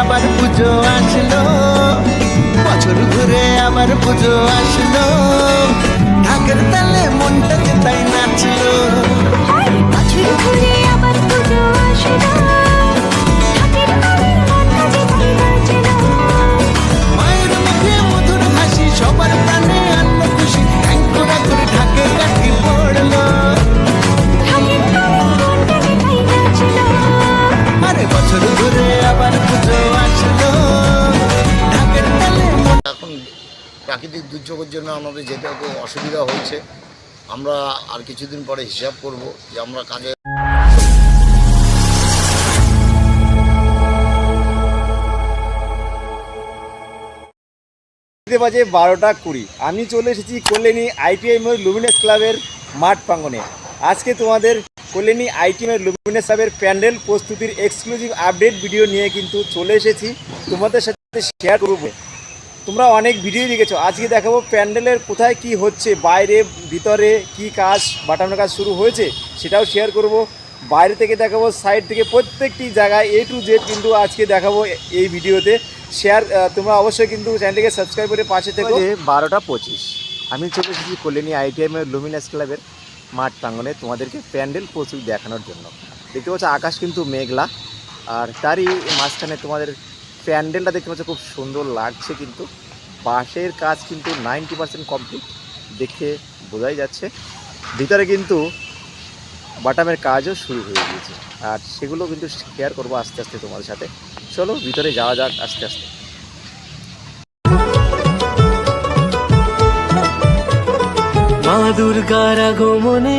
আবার পুজো আসলো। বছর ঘুরে আবার পুজো আসলো। ঢাকের তালে মনটা যে তাই নাচলো। বছর ঘুরে আবার পুজো আসলো। প্রাকৃতিক দুর্যোগের জন্য আমাদের যেতে খুব অসুবিধা হয়েছে। আমরা আর কিছুদিন পরে হিসাব করব যে আমরা কাজে বাজে বারোটা কুড়ি। আমি চলে এসেছি কল্যাণী আইটিআই মোড় লুমিনেস ক্লাবের মাঠ প্রাঙ্গণে। আজকে তোমাদের কল্যাণী আইটিএমের লুমিনেস ক্লাবের প্যান্ডেল প্রস্তুতির এক্সক্লুসিভ আপডেট ভিডিও নিয়ে কিন্তু চলে এসেছি। তোমাদের সাথে শেয়ার করব। তোমরা অনেক ভিডিও দেখেছ। আজকে দেখাবো প্যান্ডেলের কোথায় কি হচ্ছে, বাইরে, ভিতরে কি কাজ বাটানোর কাজ শুরু হয়েছে সেটাও শেয়ার করব। বাইরে থেকে দেখাবো সাইড থেকে প্রত্যেকটি জায়গায় এ টু জেড কিন্তু আজকে দেখাবো এই ভিডিওতে শেয়ার তোমরা অবশ্যই কিন্তু চ্যানেলটিকে সাবস্ক্রাইব করে পাশে থেকে। বারোটা পঁচিশ। আমি চলে এসেছি কল্যাণী আইটিএমের লুমিনাস ক্লাবের মাঠ প্রাঙ্গণে তোমাদেরকে প্যান্ডেল প্রচুর দেখানোর জন্য। দেখতে পাচ্ছ, আকাশ কিন্তু মেঘলা, আর তারই মাঝখানে তোমাদের প্যান্ডেলটা দেখতে পাচ্ছ, খুব সুন্দর লাগছে কিন্তু। বাঁশের কাজ কিন্তু নাইনটি পার্সেন্ট কমপ্লিট, দেখে বোঝাই যাচ্ছে। ভিতরে কিন্তু বাটামের কাজও শুরু হয়ে গিয়েছে। আর সেগুলো কিন্তু শেয়ার করব আস্তে আস্তে তোমাদের সাথে। চলো, ভিতরে যাওয়া যাক আস্তে আস্তে। মা দুর্গার আগমনে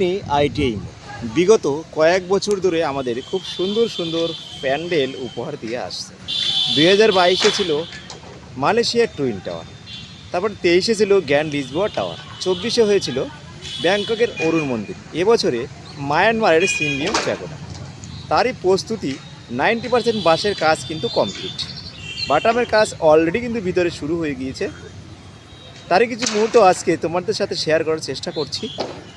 কল্যাণী আইটিআই বিগত কয়েক বছর ধরে আমাদের খুব সুন্দর সুন্দর প্যান্ডেল উপহার দিয়ে আসছে। দুই হাজার বাইশে ছিল মালয়েশিয়ার টুইন টাওয়ার, তারপর তেইশে ছিল গ্র্যান্ড লিসবোয়া টাওয়ার, চব্বিশে হয়েছিল ব্যাংককের অরুণ মন্দির, এবছরে মায়ানমারের সিন্ডিয়াম প্যাগোডা তারই প্রস্তুতি নাইনটি পার্সেন্ট বাসের কাজ কিন্তু কমপ্লিট। বাটামের কাজ অলরেডি কিন্তু ভিতরে শুরু হয়ে গিয়েছে। তারই কিছু মুহূর্ত আজকে তোমাদের সাথে শেয়ার করার চেষ্টা করছি।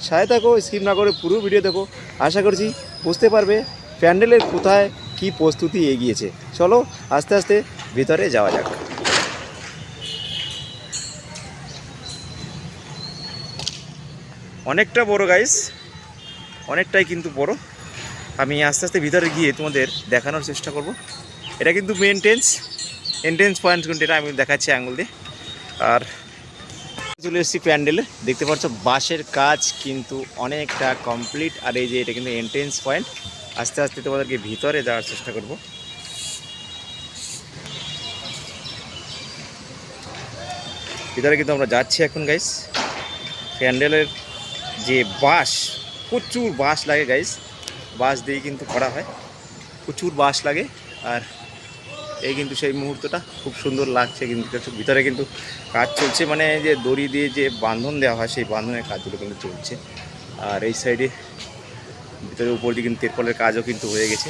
সাথে থাকো স্কিপ না করে পুরো ভিডিও দেখো। আশা করছি বুঝতে পারবে প্যান্ডেলের কোথায় কি প্রস্তুতি এগিয়েছে। চলো, আস্তে আস্তে ভিতরে যাওয়া যাক। অনেকটা বড় গাইস অনেকটাই কিন্তু বড়। আমি আস্তে আস্তে ভিতরে গিয়ে তোমাদের দেখানোর চেষ্টা করব। এটা কিন্তু মেনটেন্স এন্ট্রেন্স পয়েন্ট কিন্তু এটা আমি দেখাচ্ছি আঙুল দিয়ে। আর চলে এসেছি প্যান্ডেলে। দেখতে পাচ্ছ, বাঁশের কাজ কিন্তু অনেকটা কমপ্লিট আর এই যে এটা কিন্তু এন্ট্রেন্স পয়েন্ট আস্তে আস্তে তোমাদেরকে ভিতরে যাওয়ার চেষ্টা করব। ভিতরে কিন্তু আমরা যাচ্ছি এখন গাইস প্যান্ডেলের যে বাঁশ, প্রচুর বাঁশ লাগে গাইস বাঁশ দিয়ে কিন্তু করা হয়। প্রচুর বাঁশ লাগে। আর এই কিন্তু সেই মুহূর্তটা খুব সুন্দর লাগছে কিন্তু ভিতরে কিন্তু কাজ চলছে। মানে যে দড়ি দিয়ে যে বাঁধন দেওয়া হয়, সেই বাঁধনের কাজগুলো কিন্তু চলছে। আর এই সাইডে ভিতরে উপর দিকে কিন্তু তেরপলের কাজও কিন্তু হয়ে গেছে।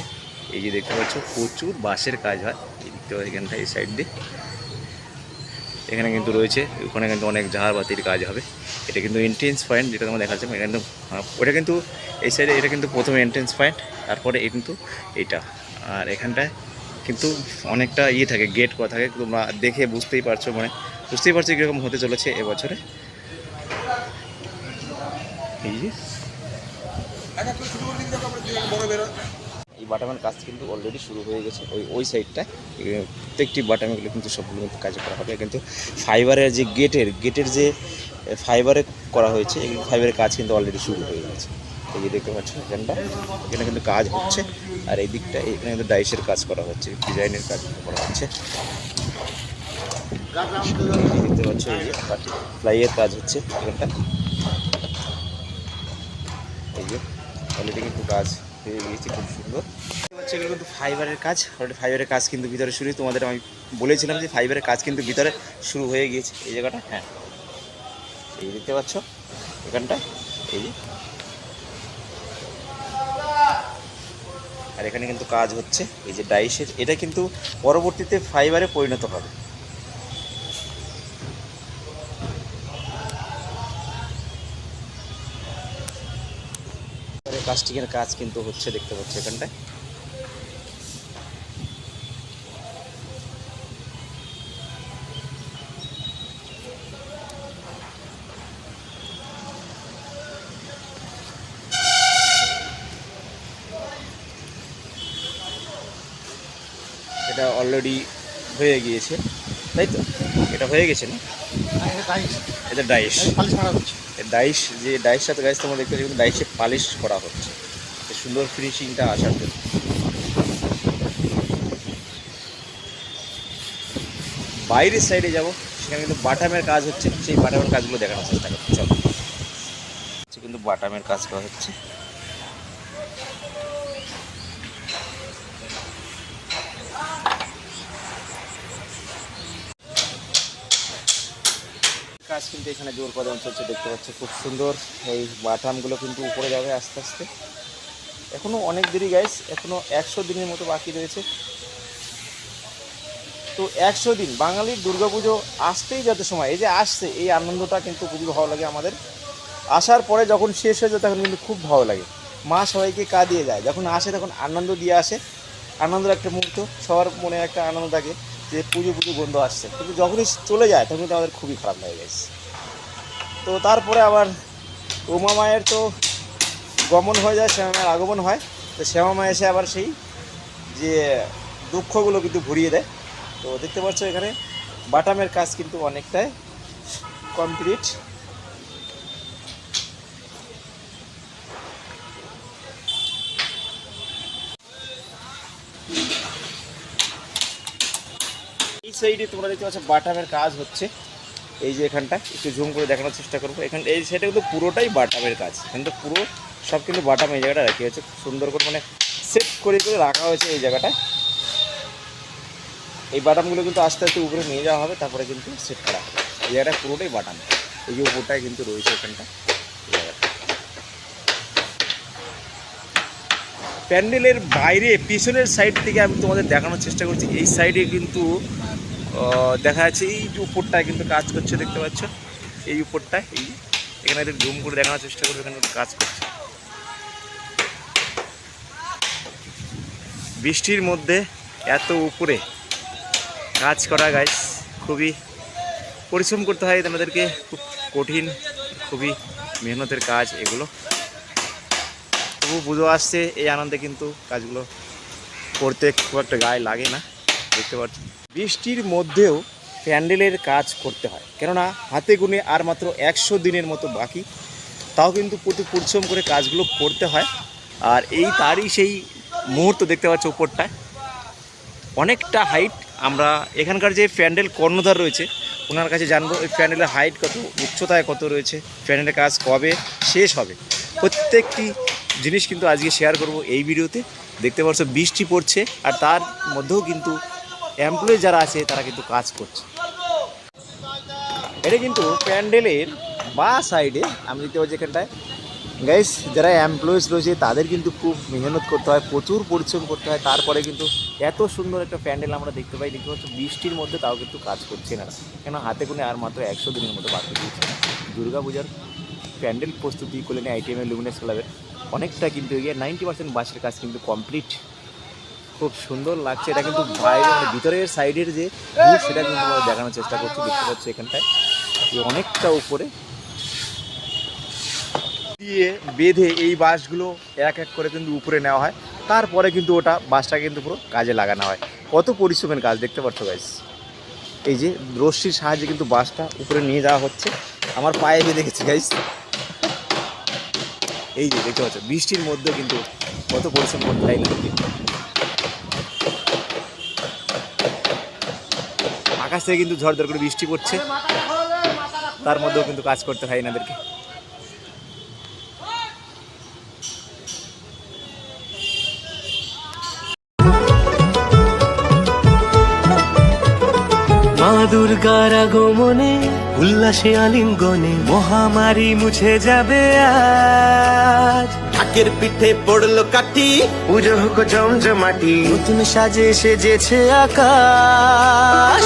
এই যে দেখতে পাচ্ছ, প্রচুর বাঁশের কাজ হয়। দিকটা এখানটা এই সাইড দিয়ে। এখানে কিন্তু রয়েছে, ওখানে কিন্তু অনেক জাহারবাতির কাজ হবে। এটা কিন্তু এন্ট্রেন্স পয়েন্ট যেটা তোমার দেখাচ্ছে এখানে কিন্তু ওটা কিন্তু, এই সাইডে এটা কিন্তু প্রথম এন্ট্রেন্স পয়েন্ট তারপরে এই কিন্তু এটা আর এখানটায় কিন্তু অনেকটা ইয়ে থাকে গেট করা থাকে, তোমরা দেখে বুঝতেই পারছ মানে বুঝতেই পারছ কীরকম হতে চলেছে এবছরে। এই এই বাটামের কাজ কিন্তু অলরেডি শুরু হয়ে গেছে, ওই ওই সাইডটা প্রত্যেকটি বাটামগুলো কিন্তু সবগুলো কিন্তু কাজ করা হবে, কিন্তু ফাইবারের যে গেটের গেটের যে ফাইবারে করা হয়েছে, এই ফাইবারের কাজ কিন্তু অলরেডি শুরু হয়ে গেছে। এই দেখতে পাচ্ছ এখানটা। এখানে কিন্তু কাজ হচ্ছে, আর এই দিকটা এখানে কিন্তু ডাইসের কাজ করা হচ্ছে, ডিজাইনের কাজ করা হচ্ছে। দেখতে পাচ্ছ এই যে ফ্লাইয়ের কাজ হচ্ছে এখানটা। এই যে অলরেডি কিন্তু কাজ হয়ে গিয়েছে, খুব সুন্দর। হচ্ছে এগুলো কিন্তু ফাইবারের কাজ অলরেডি ফাইবারের কাজ কিন্তু ভিতরে শুরু তোমাদের আমি বলেছিলাম যে ফাইবারের কাজ কিন্তু ভিতরে শুরু হয়ে গিয়েছে। এই জায়গাটা হ্যাঁ। এই দেখতে পাচ্ছ এখানটা এই যে। আর এখানে কিন্তু কাজ হচ্ছে, এই যে ডাইসের, এটা কিন্তু পরবর্তীতে ফাইবারে পরিণত হবে। প্লাস্টিকের কাজ কিন্তু হচ্ছে, দেখতে পাচ্ছি এখানটায়। এটা অলরেডি হয়ে গিয়েছে। তাই তো? এটা হয়ে গেছে না? এটা ডাইস ডাইস যে ডাইস সাথে গাইস তোমরা দেখতে কিন্তু ডাইসে পালিশ করা হচ্ছে। সুন্দর ফিনিশিংটা আসার জন্য। বাইরের সাইডে যাব, সেখানে কিন্তু বাটামের কাজ হচ্ছে, সেই বাটামের কাজগুলো দেখানোর চেষ্টা করছি। চলো। কিন্তু বাটামের কাজ করা হচ্ছে কাজ কিন্তু এখানে জোর কদম চলছে দেখতে পাচ্ছ, খুব সুন্দর। এই বাটামগুলো কিন্তু উপরে যাবে আস্তে আস্তে। এখনও অনেক দেরি গাইস এখনও একশো দিনের মতো বাকি রয়েছে। তো একশো দিন, বাঙালির দুর্গাপুজো আসতেই যত সময়, এই যে আসছে, এই আনন্দটা কিন্তু খুবই ভালো লাগে আমাদের। আসার পরে যখন শেষ হয়ে যায়, তখন কিন্তু খুব ভালো লাগে। মা সবাইকে কা দিয়ে যায়। যখন আসে, তখন আনন্দ দিয়ে আসে। আনন্দের একটা মুহূর্ত, সবার মনে একটা আনন্দ থাকে যে পুজো পুজো, গন্ধ আসছে। কিন্তু যখনই চলে যায়, তখন কিন্তু আমাদের খুবই খারাপ লাগে গেছে তো তারপরে আবার উমা মায়ের তো গমন হয়ে যায়, শ্যামা মায়ের আগমন হয়। তো শ্যামা মা এসে আবার সেই যে দুঃখগুলো কিন্তু ভরিয়ে দেয়। তো দেখতে পাচ্ছ এখানে বাটামের কাজ কিন্তু অনেকটাই কমপ্লিট এই সাইডে তোমরা দেখতে পাচ্ছ বাটামের কাজ হচ্ছে। এই যে এখানটা, একটু জুম করে দেখানোর চেষ্টা করব। এখান, এই সেটা কিন্তু পুরোটাই বাটামের কাজ। এখানটা পুরো সব কিন্তু বাটাম এই জায়গাটা রাখি হয়েছে। সুন্দর করে মানে সেট করে করে রাখা হয়েছে এই জায়গাটায় এই বাটামগুলো কিন্তু আস্তে আস্তে উপরে নিয়ে যাওয়া হবে, তারপরে কিন্তু সেট করা হবে। এই জায়গাটা পুরোটাই বাটাম। এই যে উপরটায় কিন্তু রয়েছে এখানটা। জায়গাটা। প্যান্ডেলের বাইরে, পিছনের সাইড থেকে আমি তোমাদের দেখানোর চেষ্টা করছি। এই সাইডে কিন্তু দেখা যাচ্ছে এই যে উপরটায় কিন্তু কাজ করছে, দেখতে পাচ্ছ? এই উপরটায়, এই এখানে একটু জুম করে দেখানোর চেষ্টা করব, এখানে কাজ করছে। বৃষ্টির মধ্যে এত উপরে কাজ করা গাইস খুবই পরিশ্রম করতে হয় আমাদেরকে খুব কঠিন, খুবই মেহনতের কাজ এগুলো। তবু পুজো আসছে, এই আনন্দে কিন্তু কাজগুলো করতে খুব একটা গায়ে লাগে না, দেখতে পাচ্ছি? বৃষ্টির মধ্যেও প্যান্ডেলের কাজ করতে হয়। কেননা হাতে গুনে আর মাত্র একশো দিনের মতো বাকি। তাও কিন্তু প্রতি পরিশ্রম করে কাজগুলো করতে হয়। আর এই তারই সেই মুহূর্ত দেখতে পাচ্ছ উপরটায়। অনেকটা হাইট আমরা এখানকার যে প্যান্ডেল কর্ণধার রয়েছে, ওনার কাছে জানব এই প্যান্ডেলের হাইট কত, উচ্চতায় কত রয়েছে, প্যান্ডেলের কাজ কবে শেষ হবে। প্রত্যেকটি জিনিস কিন্তু আজকে শেয়ার করব এই ভিডিওতে। দেখতে পাচ্ছ বৃষ্টি পড়ছে, আর তার মধ্যেও কিন্তু এমপ্লয়ি যারা আছে, তারা কিন্তু কাজ করছে। এটা কিন্তু প্যান্ডেলের বা সাইডে, আমি দেখতে পাচ্ছি এখানটায়। গাইস যারা এমপ্লয়িজ রয়েছে, তাদের কিন্তু খুব মেহনত করতে হয়, প্রচুর পরিশ্রম করতে হয়। তারপরে কিন্তু এত সুন্দর একটা প্যান্ডেল আমরা দেখতে পাই, দেখতে পাচ্ছি, বৃষ্টির মধ্যে তাও কিন্তু কাজ করছে না কেন, হাতে গুনে আর মাত্র একশো দিনের মতো বাকি দিয়েছে দুর্গা পূজার প্যান্ডেল প্রস্তুতি করলেন আইটিএমের লুমিনাস ক্লাবের অনেকটা কিন্তু এগিয়ে নাইনটি পার্সেন্ট বাসের কাজ কিন্তু কমপ্লিট খুব সুন্দর লাগছে। এটা কিন্তু বাইরে মানে ভিতরের সাইডের যে সেটা কিন্তু আমরা দেখানোর চেষ্টা করছি, দেখতে পাচ্ছি এখানটায়। অনেকটা উপরে। দিয়ে বেঁধে এই বাঁশগুলো এক এক করে কিন্তু উপরে নেওয়া হয়। তারপরে কিন্তু ওটা বাঁশটা কিন্তু পুরো কাজে লাগানো হয়। কত পরিশ্রমের কাজ, দেখতে পাচ্ছ গাইস এই যে রশ্মির সাহায্যে কিন্তু বাঁশটা উপরে নিয়ে যাওয়া হচ্ছে। আমার পায়ে বেঁধে গেছে গাইস এই যে দেখতে পাচ্ছ, বৃষ্টির মধ্যে কিন্তু কত পরিশ্রম করতে হয় না আকাশ থেকে কিন্তু ঝড় করে বৃষ্টি পড়ছে। তার মধ্যেও কিন্তু কাজ করতে হয় এনাদেরকে। দুর্গার আগমনে উল্লাসে আলিঙ্গনে মহামারী মুছে যাবে আজ। ঠাকের পিঠে পড়ল কাটি পুজো হোক জমজমাটি নতুন সাজে সেজেছে আকাশ।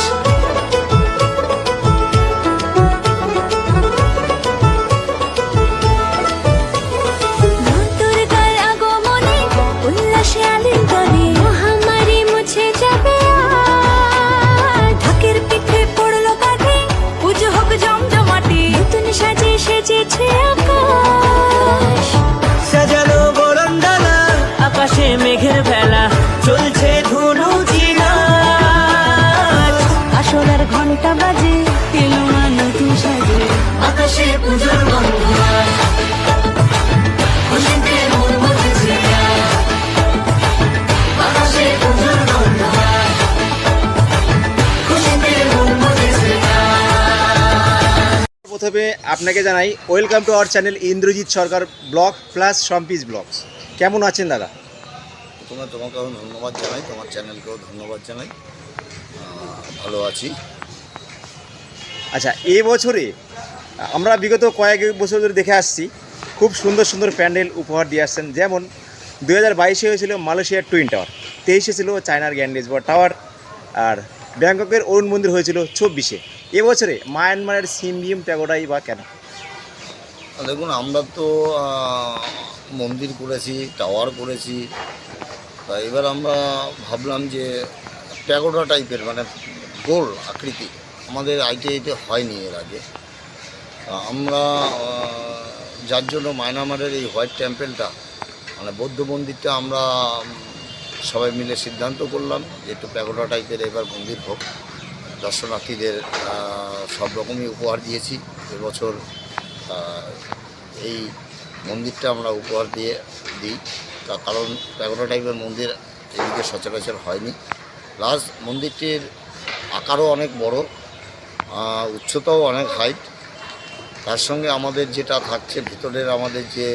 আপনাকে জানাই welcome to our channel Indrajit Sarkar vlog plus সম্পিস vlogs. কেমন আছেন দাদা? প্রথমে তোমাকেও ধন্যবাদ জানাই তোমার চ্যানেলকেও ধন্যবাদ জানাই। ভালো আছি। আচ্ছা এ বছরে আমরা বিগত কয়েক বছর ধরে দেখে আসছি খুব সুন্দর সুন্দর প্যান্ডেল উপহার দিয়ে আসছেন। যেমন দু হাজার বাইশে হয়েছিল মালয়েশিয়ার টুইন টাওয়ার তেইশে ছিল চায়নার গ্যান্ডেজ টাওয়ার আর ব্যাংককের অরুণ মন্দির হয়েছিল চব্বিশে। এবছরে মায়ানমারের সিমবিএম প্যাগোডাই বা কেন? দেখুন, আমরা তো মন্দির করেছি, টাওয়ার করেছি। তা এবার আমরা ভাবলাম যে প্যাগোডা টাইপের মানে গোল আকৃতি, আমাদের আইটিআইতে হয়নি এর আগে। আমরা যার জন্য মায়ানমারের এই হোয়াইট টেম্পেলটা মানে বৌদ্ধ মন্দিরটা আমরা সবাই মিলে সিদ্ধান্ত করলাম যে একটু প্যাগোডা টাইপের এবার মন্দির হোক। দর্শনার্থীদের সব রকমই উপহার দিয়েছি। এবছর এই মন্দিরটা আমরা উপহার দিয়ে দিই। তার কারণ প্যাগোডা টাইপের মন্দির এদিকে সচরাচর হয়নি। প্লাস মন্দিরটির আকারও অনেক বড় উচ্চতাও অনেক হাইট তার সঙ্গে আমাদের যেটা থাকছে, ভিতরের আমাদের যে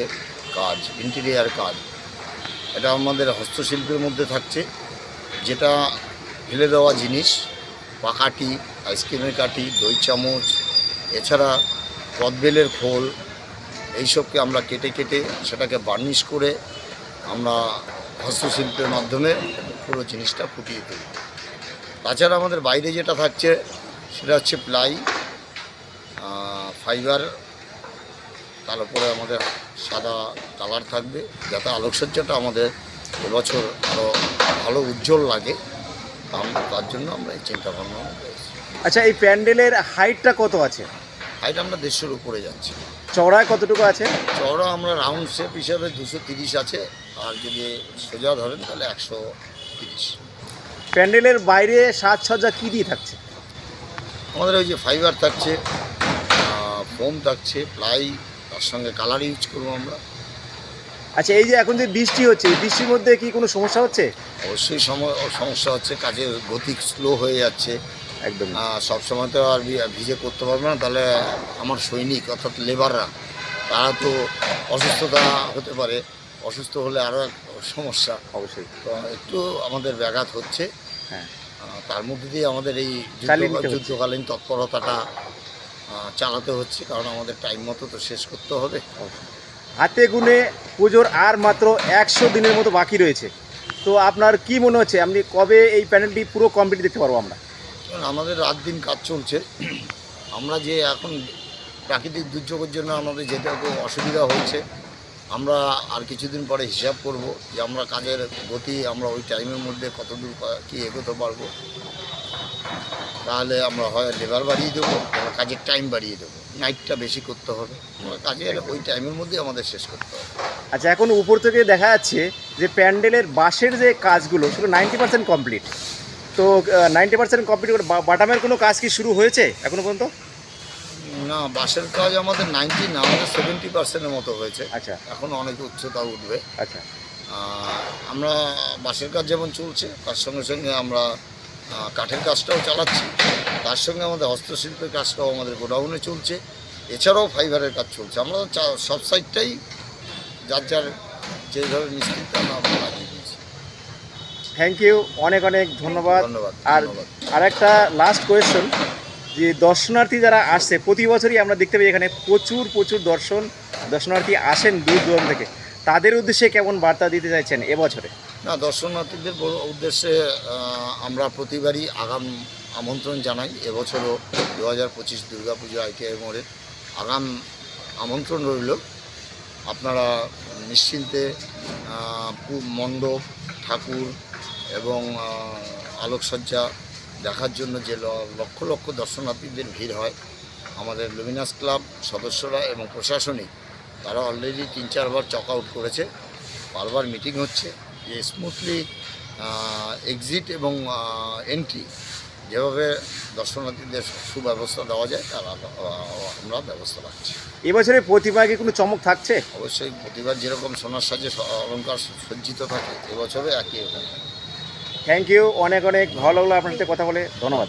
কাজ ইন্টেরিয়ার কাজ, এটা আমাদের হস্তশিল্পের মধ্যে থাকছে। যেটা ফেলে দেওয়া জিনিস পাকাটি, আইসক্রিমের কাঠি দই চামচ, এছাড়া কদবেলের খোল, এইসবকে আমরা কেটে কেটে সেটাকে বার্নিশ করে আমরা হস্তশিল্পের মাধ্যমে পুরো জিনিসটা ফুটিয়ে তুলি। তাছাড়া আমাদের বাইরে যেটা থাকছে, সেটা হচ্ছে প্লাই ফাইবার, তার উপরে আমাদের সাদা কালার থাকবে, যাতে আলোকসজ্জাটা আমাদের এবছর আরও ভালো উজ্জ্বল লাগে। তার জন্য আমরা এই চিন্তা ভাবনা করেছি আচ্ছা এই প্যান্ডেলের হাইটটা কত আছে? হাইট আমরা দেড়শোর উপরে যাচ্ছি। চওড়ায় কতটুকু আছে? চওড়া আমরা রাউন্ড শেপ হিসাবে দুশো তিরিশ আছে আর যদি সোজা ধরেন তাহলে একশো তিরিশ। প্যান্ডেলের বাইরে সাজসজ্জা কী দিয়ে থাকছে? আমাদের ওই যে ফাইবার থাকছে ফোম থাকছে প্লাই তার সঙ্গে কালার ইউজ করব আমরা। আচ্ছা এই যে এখন যে বৃষ্টি হচ্ছে বৃষ্টির মধ্যে কি কোনো সমস্যা হচ্ছে? অবশ্যই সম- সমস্যা হচ্ছে কাজের গতি স্লো হয়ে যাচ্ছে। একদম। আহ, সব সময় তো আর ভিজে করতে পারবে না তাহলে আমার সৈনিক অর্থাৎ লেবাররা তারা তো অসুস্থতা হতে পারে। অসুস্থ হলে আরও সমস্যা। অবশ্যই। তো একটু আমাদের ব্যাঘাত হচ্ছে। হ্যাঁ। তার মধ্যে দিয়ে আমাদের এই। যুদ্ধকালীন তৎপরতাটা চালাতে হচ্ছে কারণ আমাদের টাইম মতো তো শেষ করতে হবে। হাতে গুনে পুজোর আর মাত্র একশো দিনের মতো বাকি রয়েছে। তো আপনার কি মনে হচ্ছে? আপনি কবে এই প্যানেলটি পুরো কমপ্লিট দেখতে পারব আমরা? আমাদের রাত দিন কাজ চলছে। আমরা যে এখন প্রাকৃতিক দুর্যোগের জন্য আমাদের যেতে খুব অসুবিধা হচ্ছে আমরা আর কিছুদিন পরে হিসাব করব যে আমরা কাজের গতি আমরা ওই টাইমের মধ্যে কতদূর কি এগোতে পারব। তাহলে আমরা হয় লেবার বাড়িয়ে দেবো কাজের টাইম বাড়িয়ে দেবো। নাইটটা বেশি করতে হবে। কাজে কাজের ওই টাইমের মধ্যে আমাদের শেষ করতে হবে। আচ্ছা এখন উপর থেকে দেখা যাচ্ছে যে প্যান্ডেলের বাঁশের যে কাজগুলো সেগুলো নাইনটি পার্সেন্ট কমপ্লিট তো নাইনটি পার্সেন্ট কমপ্লিট করে বাটামের কোনো কাজ কি শুরু হয়েছে এখনও পর্যন্ত? না বাসের কাজ আমাদের নাইনটি না আমাদের সেভেন্টি পার্সেন্টের মতো হয়েছে। আচ্ছা। এখন অনেক উচ্চতা উঠবে। আচ্ছা। আমরা বাঁশের কাজ যেমন চলছে তার সঙ্গে সঙ্গে আমরা কাঠের কাজটাও চালাচ্ছি। তার সঙ্গে আমাদের হস্তশিল্পের কাজটাও আমাদের গোডাউনে চলছে। এছাড়াও ফাইবারের কাজ চলছে। আমরা সব সাইডটাই যার যার যেভাবে মিস্ত্রিটা আমরা লাগিয়ে দিয়েছি। থ্যাংক ইউ অনেক অনেক ধন্যবাদ। ধন্যবাদ, আর ধন্যবাদ। আর একটা লাস্ট কোয়েশ্চন যে দর্শনার্থী যারা আসছে প্রতি বছরই আমরা দেখতে পাই এখানে প্রচুর প্রচুর দর্শন দর্শনার্থী আসেন দূর দূরান্ত থেকে। তাদের উদ্দেশ্যে কেমন বার্তা দিতে চাইছেন এবছরে না, দর্শনার্থীদের উদ্দেশ্যে আমরা প্রতিবারই আগাম আমন্ত্রণ জানাই। এবছরও দু হাজার পঁচিশ দুর্গা পুজো আইটিআই মোড়ের আগাম আমন্ত্রণ রইল। আপনারা নিশ্চিন্তে মণ্ডপ, ঠাকুর এবং আলোকসজ্জা দেখার জন্য যে লক্ষ লক্ষ দর্শনার্থীদের ভিড় হয়, আমাদের লুমিনাস ক্লাব সদস্যরা এবং প্রশাসনিক, তারা অলরেডি তিন চারবার চক আউট করেছে। বারবার মিটিং হচ্ছে। যে স্মুথলি এক্সিট এবং এন্ট্রি যেভাবে দর্শনার্থীদের সুব্যবস্থা দেওয়া যায় তার আমরা ব্যবস্থা রাখছি। এবছরে প্রতিভাকে কি কোনো চমক থাকছে? অবশ্যই প্রতিভা যেরকম সোনার সাজে অলঙ্কার অলংকার সজ্জিত থাকে এবছরে একই থ্যাংক ইউ অনেক অনেক ভালো লাগল আপনার সাথে কথা বলে ধন্যবাদ।